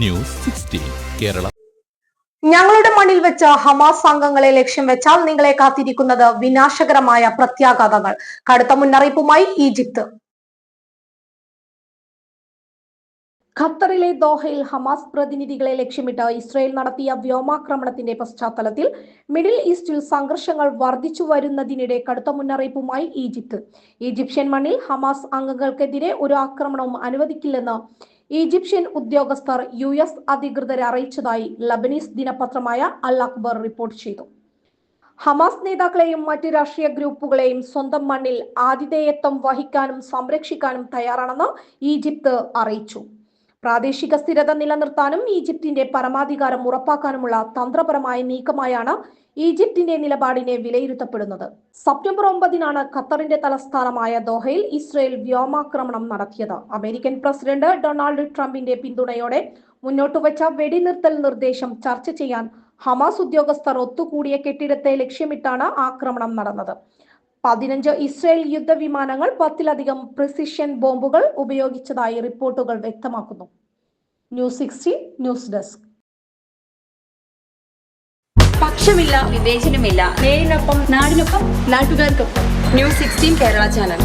News sixteen Kerala. ഞങ്ങളുടെ മണ്ണിൽ വെച്ച ഹമാസ് അംഗങ്ങളെ ലക്ഷ്യം വെച്ചാൽ നിങ്ങളെ കാത്തിരിക്കുന്നത് വിനാശകരമായ പ്രത്യാഘാതങ്ങൾ. കടുത്ത മുന്നറിയിപ്പുമായി ഈജിപ്ത്. ഖത്തറിലെ ദോഹയിൽ ഹമാസ് പ്രതിനിധികളെ ലക്ഷ്യമിട്ട് ഇസ്രയേൽ നടത്തിയ വ്യോമാക്രമണത്തിന്റെ പശ്ചാത്തലത്തിൽ മിഡിൽ ഈസ്റ്റിൽ സംഘർഷങ്ങൾ വർദ്ധിച്ചു വരുന്നതിനിടെ കടുത്ത മുന്നറിയിപ്പുമായി ഈജിപ്ത്. ഈജിപ്ഷ്യൻ മണ്ണിൽ ഹമാസ് അംഗങ്ങൾക്കെതിരെ ഒരു ആക്രമണവും അനുവദിക്കില്ലെന്ന് ഈജിപ്ഷ്യൻ ഉദ്യോഗസ്ഥർ യു എസ് അധികൃതരെ അറിയിച്ചതായി ലബനീസ് ദിനപത്രമായ അൽ അക്ബർ റിപ്പോർട്ട് ചെയ്തു. ഹമാസ് നേതാക്കളെയും മറ്റ് രാഷ്ട്രീയ ഗ്രൂപ്പുകളെയും സ്വന്തം മണ്ണിൽ ആതിഥേയത്വം വഹിക്കാനും സംരക്ഷിക്കാനും തയ്യാറാണെന്ന് ഈജിപ്ത് അറിയിച്ചു. പ്രാദേശിക സ്ഥിരത നിലനിർത്താനും ഈജിപ്തിന്റെ പരമാധികാരം ഉറപ്പാക്കാനുമുള്ള തന്ത്രപരമായ നീക്കമായാണ് ഈജിപ്തിന്റെ നിലപാടിനെ വിലയിരുത്തപ്പെടുന്നത്. സെപ്റ്റംബർ ഒമ്പതിനാണ് ഖത്തറിന്റെ തലസ്ഥാനമായ ദോഹയിൽ ഇസ്രയേൽ വ്യോമാക്രമണം നടത്തിയത്. അമേരിക്കൻ പ്രസിഡന്റ് ഡൊണാൾഡ് ട്രംപിന്റെ പിന്തുണയോടെ മുന്നോട്ട് വെച്ച വെടിനിർത്തൽ നിർദ്ദേശം ചർച്ച ചെയ്യാൻ ഹമാസ് ഉദ്യോഗസ്ഥർ ഒത്തുകൂടിയ കെട്ടിടത്തെ ലക്ഷ്യമിട്ടാണ് ആക്രമണം നടന്നത്. പതിനഞ്ച് ഇസ്രയേൽ യുദ്ധവിമാനങ്ങൾ പത്തിലധികം പ്രിസിഷൻ ബോംബുകൾ ഉപയോഗിച്ചതായി റിപ്പോർട്ടുകൾ വ്യക്തമാക്കുന്നു. ന്യൂസ് സിക്സ്റ്റി ന്യൂസ് ഡെസ്ക് പക്ഷമില്ല വിവേചനമില്ല. നേരിനൊപ്പം നാടിനൊപ്പം നാട്ടുകാർക്കൊപ്പം. News sixteen Kerala channel